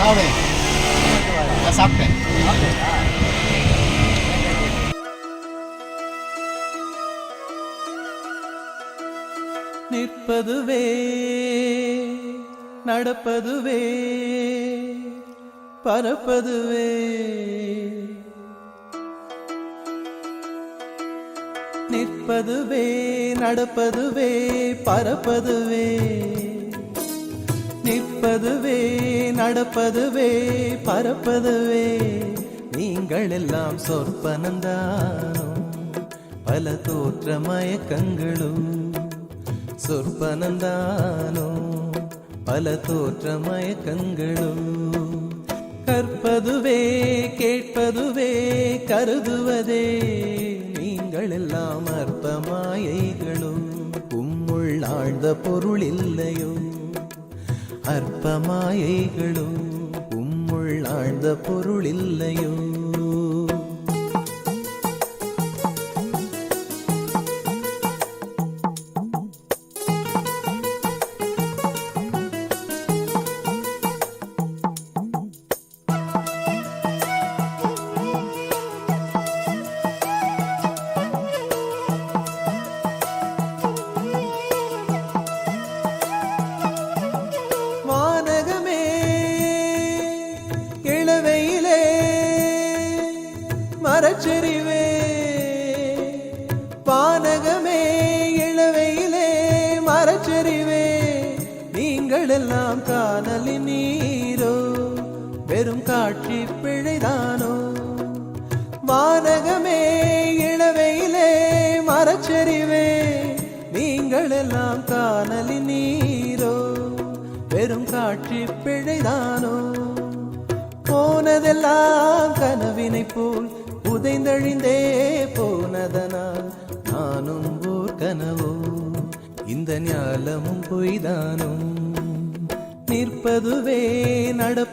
சாப்பிடு. நான் சாப்பிட்டேன். நிற்பதுவே நடப்பதுவே பரப்பதுவே. நிற்பதுவே நடப்பதுவே பரப்பதுவே. நிற்பதுவே நடப்பதுவே பரப்பதுவே. நீங்கள் எல்லாம் சொற்பனந்தானோ பல தோற்ற மயக்கங்களும் சொற்பனந்தானோ பல தோற்ற மயக்கங்களும் கற்பதுவே கேட்பதுவே கருதுவதே. நீங்கள் எல்லாம் அற்ப மாயைகளும் உம்முள் ஆழ்ந்த பொருள் இல்லையோ. அற்பமாயைகளோ உம்முள் ஆழ்ந்த பொருள் இல்லையோ மரச்செறிவே பானகமே இளவையிலே மரச்செறிவே நீங்கள் எல்லாம் காணலின் நீரோ வெறும் காட்சி பிழைதானோ? வானகமே இளவையிலே மரச்செறிவே நீங்கள் எல்லாம் காணலின் நீரோ வெறும் காட்சி பிழைதானோ? போனதெல்லாம் கனவினை போல் புதைந்தழிந்தே போனதனால் நானும் ஓர் கனவோ இந்த ஞாலமும் பொய்தானும். நிற்பதுவே நடப்பு